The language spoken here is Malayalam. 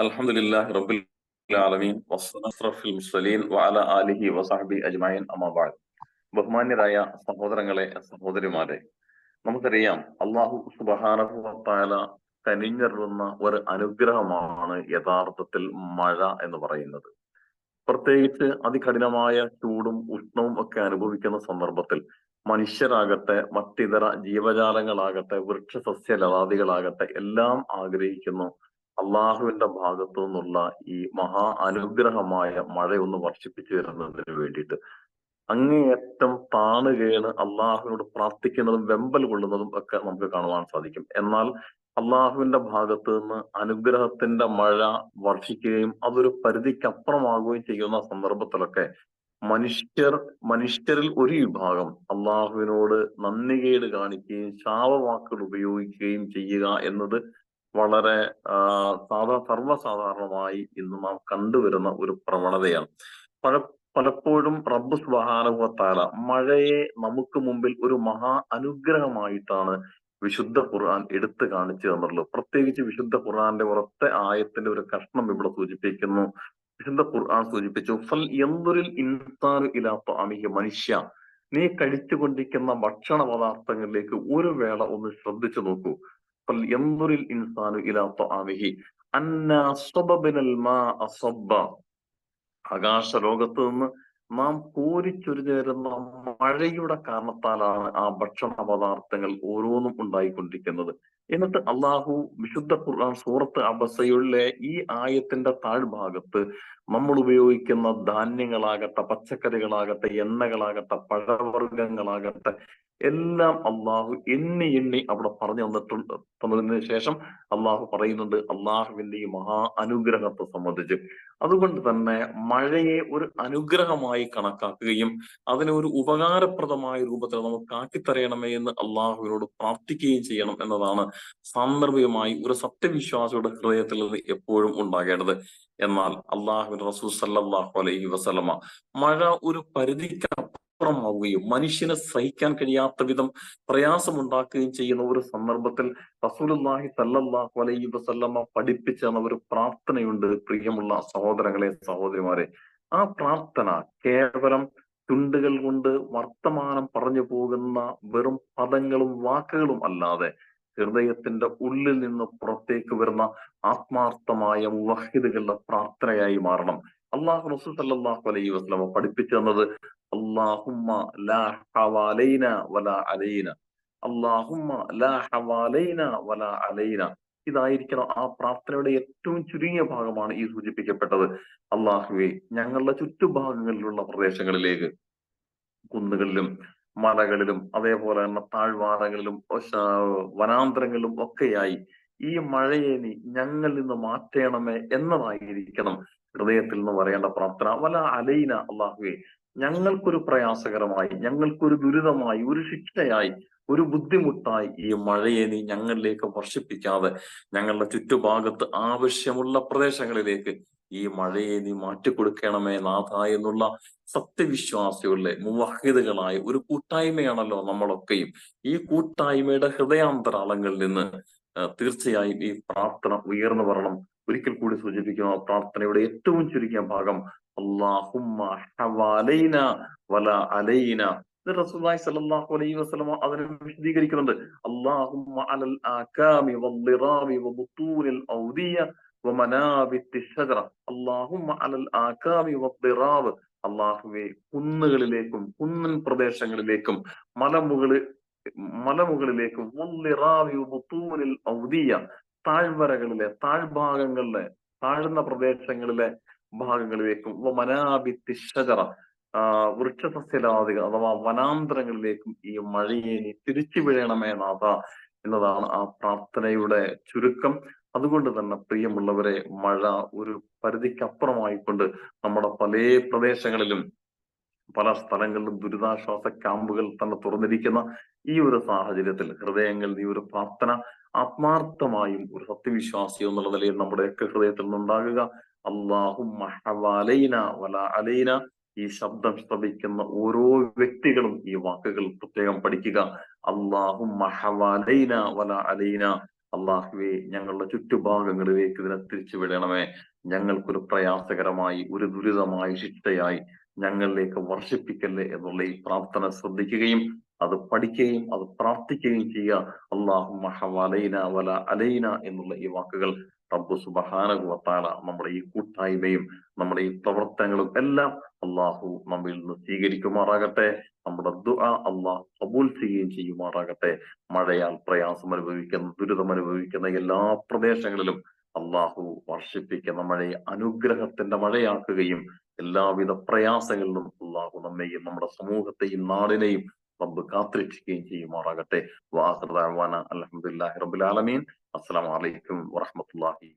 الحمد لله رب العالمين والصلاة في المرسلين وعلى آله وصحبه أجمعين أما بعد ബഹുമാന്യരായ സഹോദരങ്ങളെ സഹോദരിമാരെ നമുക്കറിയാം അള്ളാഹു സുബഹാനഹുല കനിഞ്ഞിറുന്ന ഒരു അനുഗ്രഹമാണ് യഥാർത്ഥത്തിൽ മഴ എന്ന് പറയുന്നത് പ്രത്യേകിച്ച് അതികഠിനമായ ചൂടും ഉഷ്ണവും ഒക്കെ അനുഭവിക്കുന്ന സന്ദർഭത്തിൽ മനുഷ്യരാകട്ടെ മറ്റിതര ജീവജാലങ്ങളാകട്ടെ വൃക്ഷസസ്യ ലതാദികളാകട്ടെ എല്ലാം ആഗ്രഹിക്കുന്നു അള്ളാഹുവിന്റെ ഭാഗത്തു നിന്നുള്ള ഈ മഹാ അനുഗ്രഹമായ മഴയൊന്ന് വർഷിപ്പിച്ചു വരുന്നതിന് വേണ്ടിയിട്ട് അങ്ങേയറ്റം താണുകയാണ് അള്ളാഹുവിനോട് പ്രാർത്ഥിക്കുന്നതും വെമ്പൽ കൊള്ളുന്നതും ഒക്കെ നമുക്ക് കാണുവാൻ സാധിക്കും. എന്നാൽ അള്ളാഹുവിന്റെ ഭാഗത്ത് നിന്ന് അനുഗ്രഹത്തിന്റെ മഴ വർഷിക്കുകയും അതൊരു പരിധിക്കപ്പുറമാകുകയും ചെയ്യുന്ന സന്ദർഭത്തിലൊക്കെ മനുഷ്യർ മനുഷ്യരിൽ ഒരു വിഭാഗം അള്ളാഹുവിനോട് നന്ദികേട് കാണിക്കുകയും ശാപവാക്കുകൾ ഉപയോഗിക്കുകയും ചെയ്യുക എന്നത് വളരെ സാധാ സർവസാധാരണമായി ഇന്ന് നാം കണ്ടുവരുന്ന ഒരു പ്രവണതയാണ്. പല പലപ്പോഴും റബ്ബ് സുബാനുഭവത്താല മഴയെ നമുക്ക് മുമ്പിൽ ഒരു മഹാ അനുഗ്രഹമായിട്ടാണ് വിശുദ്ധ ഖുർആൻ എടുത്തു കാണിച്ചു തന്നുള്ളൂ പ്രത്യേകിച്ച് വിശുദ്ധ ഖുർആന്റെ പുറത്തെ ആയത്തിന്റെ ഒരു കഷ്ണം ഇവിടെ സൂചിപ്പിക്കുന്നു. വിശുദ്ധ ഖുർആൻ സൂചിപ്പിച്ചു ഫൽ എന്തൊരു ഇൻസാനു ഇലാത്ത അമിക മനുഷ്യ. നീ കഴിച്ചുകൊണ്ടിരിക്കുന്ന ഭക്ഷണ പദാർത്ഥങ്ങളിലേക്ക് ഒരു വേള ഒന്ന് ശ്രദ്ധിച്ചു നോക്കൂ. ആകാശ ലോകത്ത് നിന്ന് നാം കോരിച്ചൊരിഞ്ഞേരുന്ന മഴയുടെ കാരണത്താലാണ് ആ ഭക്ഷണ പദാർത്ഥങ്ങൾ ഓരോന്നും ഉണ്ടായിക്കൊണ്ടിരിക്കുന്നത്. എന്നിട്ട് അള്ളാഹു വിശുദ്ധ ഖുർആൻ സൂറത്ത് അബസയുടെ ഈ ആയത്തിന്റെ താഴ്ഭാഗത്ത് നമ്മൾ ഉപയോഗിക്കുന്ന ധാന്യങ്ങളാകട്ടെ പച്ചക്കറികളാകട്ടെ എണ്ണകളാകട്ടെ പഴവർഗങ്ങളാകട്ടെ എല്ലാം അള്ളാഹു എണ്ണി എണ്ണി അവിടെ പറഞ്ഞു തന്നിട്ടുണ്ട് തന്നതിന് ശേഷം അള്ളാഹു പറയുന്നുണ്ട് അള്ളാഹുവിന്റെ ഈ മഹാ അനുഗ്രഹത്തെ സംബന്ധിച്ച്. അതുകൊണ്ട് തന്നെ മഴയെ ഒരു അനുഗ്രഹമായി കണക്കാക്കുകയും അതിനെ ഒരു ഉപകാരപ്രദമായ രൂപത്തിൽ നമുക്ക് കാക്കിത്തറയണമേ എന്ന് അള്ളാഹുവിനോട് പ്രാർത്ഥിക്കുകയും ചെയ്യണം എന്നതാണ് സാന്ദർഭികമായി ഒരു സത്യവിശ്വാസിയുടെ ഹൃദയത്തിൽ നിന്ന് എപ്പോഴും ഉണ്ടാകേണ്ടത്. എന്നാൽ അള്ളാഹു റസൂൽ സല്ലാഹു അലൈഹി വസലമ മഴ ഒരു പരിധിക്ക് അപ്പുറമാവുകയും മനുഷ്യന് സഹിക്കാൻ കഴിയാത്ത വിധം പ്രയാസമുണ്ടാക്കുകയും ചെയ്യുന്ന ഒരു സന്ദർഭത്തിൽ റസൂലുല്ലാഹി സല്ലാഹു അലൈഹി വസല്ലമ പഠിപ്പിച്ച ഒരു പ്രാർത്ഥനയുണ്ട്. പ്രിയമുള്ള സഹോദരങ്ങളെ സഹോദരിമാരെ ആ പ്രാർത്ഥന കേവലം ചുണ്ടുകൾ കൊണ്ട് വർത്തമാനം പറഞ്ഞു പോകുന്ന വെറും പദങ്ങളും വാക്കുകളും അല്ലാതെ ഹൃദയത്തിന്റെ ഉള്ളിൽ നിന്ന് പുറത്തേക്ക് വരുന്ന ആത്മാർത്ഥമായ വഹിദുകളുടെ പ്രാർത്ഥനയായി മാറണം. അള്ളാഹു റസൂൽ സല്ലല്ലാഹു അലൈഹി വസല്ലമ പഠിപ്പിച്ചു തന്നത് അള്ളാഹുമ്മ ലാ ഹവാലൈന വല അലൈന അള്ളാഹുമ്മ ലാ ഹവാലൈന വല അലൈന. ഇതായിരിക്കണം ആ പ്രാർത്ഥനയുടെ ഏറ്റവും ചുരുങ്ങിയ ഭാഗമാണ് ഈ സൂചിപ്പിക്കപ്പെട്ടത്. അള്ളാഹുവെ ഞങ്ങളുടെ ചുറ്റുഭാഗങ്ങളിലുള്ള പ്രദേശങ്ങളിലേക്ക് കുന്നുകളിലും മലകളിലും അതേപോലെ തന്നെ താഴ്വാരങ്ങളിലും വനാന്തരങ്ങളിലും ഒക്കെയായി ഈ മഴയെ നീ ഞങ്ങളിൽ നിന്ന് മാറ്റണമേ എന്നതായിരിക്കണം ഹൃദയത്തിൽ നിന്ന് പറയേണ്ട പ്രാർത്ഥന. വല അലൈന അള്ളാഹുവെ ഞങ്ങൾക്കൊരു പ്രയാസകരമായി ഞങ്ങൾക്കൊരു ദുരിതമായി ഒരു ശിക്ഷയായി ഒരു ബുദ്ധിമുട്ടായി ഈ മഴയെ നീ ഞങ്ങളിലേക്ക് വർഷിപ്പിക്കാതെ ഞങ്ങളുടെ ചുറ്റുഭാഗത്ത് ആവശ്യമുള്ള പ്രദേശങ്ങളിലേക്ക് ഈ മഴയെ നീ മാറ്റിക്കൊടുക്കണമേ നാഥ എന്നുള്ള സത്യവിശ്വാസികളുടെ മുവാഹിദുകളായ ഒരു കൂട്ടായ്മയാണല്ലോ നമ്മളൊക്കെയും. ഈ കൂട്ടായ്മയുടെ ഹൃദയാന്തരാളങ്ങളിൽ നിന്ന് തീർച്ചയായും ഈ പ്രാർത്ഥന ഉയർന്നു വരണം. ഒരിക്കൽ കൂടി സൂചിപ്പിക്കുന്ന പ്രാർത്ഥനയുടെ ഏറ്റവും ചുരുക്കിയ ഭാഗം അള്ളാഹുമ്മ വല അലൈന സല്ലല്ലാഹു അലൈഹി അതിനെ വിശദീകരിക്കുന്നുണ്ട്. അലൽ ആകാമി വൽ അള്ളാഹുവെ കുന്നുകളിലേക്കും കുന്നൻ പ്രദേശങ്ങളിലേക്കും മലമുകൾ മലമുകളിലേക്കും. താഴ്വരകളിലെ താഴ്ഭാഗങ്ങളിലെ താഴ്ന്ന പ്രദേശങ്ങളിലെ ഭാഗങ്ങളിലേക്കും. മനാബിത്തി ഷജറ വൃക്ഷസസ്യലാദികൾ അഥവാ വനാന്തരങ്ങളിലേക്കും ഈ മഴയെ നീ തിരിച്ചു വീഴണമേ നാഥ എന്നതാണ് ആ പ്രാർത്ഥനയുടെ ചുരുക്കം. അതുകൊണ്ട് തന്നെ പ്രിയമുള്ളവരെ മഴ ഒരു പരിധിക്കപ്പുറമായിക്കൊണ്ട് നമ്മുടെ പല പ്രദേശങ്ങളിലും പല സ്ഥലങ്ങളിലും ദുരിതാശ്വാസ ക്യാമ്പുകൾ തന്നെ തുറന്നിരിക്കുന്ന ഈ ഒരു സാഹചര്യത്തിൽ ഹൃദയങ്ങളിൽ ഈ ഒരു പ്രാർത്ഥന ആത്മാർത്ഥമായും ഒരു സത്യവിശ്വാസി എന്നുള്ള നിലയിൽ നമ്മുടെയൊക്കെ ഹൃദയത്തിൽ നിന്നുണ്ടാകുക. അള്ളാഹു മഹവാലൈന വല അലൈന. ഈ ശബ്ദം ശ്രവിക്കുന്ന ഓരോ വ്യക്തികളും ഈ വാക്കുകൾ പ്രത്യേകം പഠിക്കുക. അള്ളാഹു മഹവാലൈന വല അലൈന. അള്ളാഹുവെ ഞങ്ങളുടെ ചുറ്റുഭാഗങ്ങളിലേക്ക് ഇതിനെ തിരിച്ചു വിടണമേ. ഞങ്ങൾക്കൊരു പ്രയാസകരമായി ഒരു ദുരിതമായി ശിക്ഷയായി ഞങ്ങളിലേക്ക് വർഷിപ്പിക്കല്ലേ എന്നുള്ള ഈ പ്രാർത്ഥന ശ്രദ്ധിക്കുകയും അത് പഠിക്കുകയും അത് പ്രാർത്ഥിക്കുകയും ചെയ്യുക. അള്ളാഹു വല അലൈന എന്നുള്ള ഈ വാക്കുകൾ റബ്ബു സുബഹാനകുവത്താല നമ്മുടെ ഈ കൂട്ടായ്മയും നമ്മുടെ ഈ പ്രവർത്തനങ്ങളും എല്ലാം അള്ളാഹു നമ്മിൽ നിന്ന് സ്വീകരിക്കുമാറാകട്ടെ. നമ്മുടെ ദുആ അള്ളാഹ് കബൂൽ ചെയ്യുകയും ചെയ്യുമാറാകട്ടെ. മഴയാൽ പ്രയാസം അനുഭവിക്കുന്ന ദുരിതം അനുഭവിക്കുന്ന എല്ലാ പ്രദേശങ്ങളിലും അള്ളാഹു വർഷിപ്പിക്കുന്ന മഴയെ അനുഗ്രഹത്തിന്റെ മഴയാക്കുകയും എല്ലാവിധ പ്രയാസങ്ങളിലും അള്ളാഹു നമ്മെയും നമ്മുടെ സമൂഹത്തെയും നാടിനെയും റബ്ബ് കാത്തിരക്ഷിക്കുകയും ചെയ്യുമാറാകട്ടെ. വാഹൃദാന അലഹമുല്ലാഹി റബുലാലമീൻ അസ്സലാമു അലൈക്കും വറഹമത്തുള്ളാഹി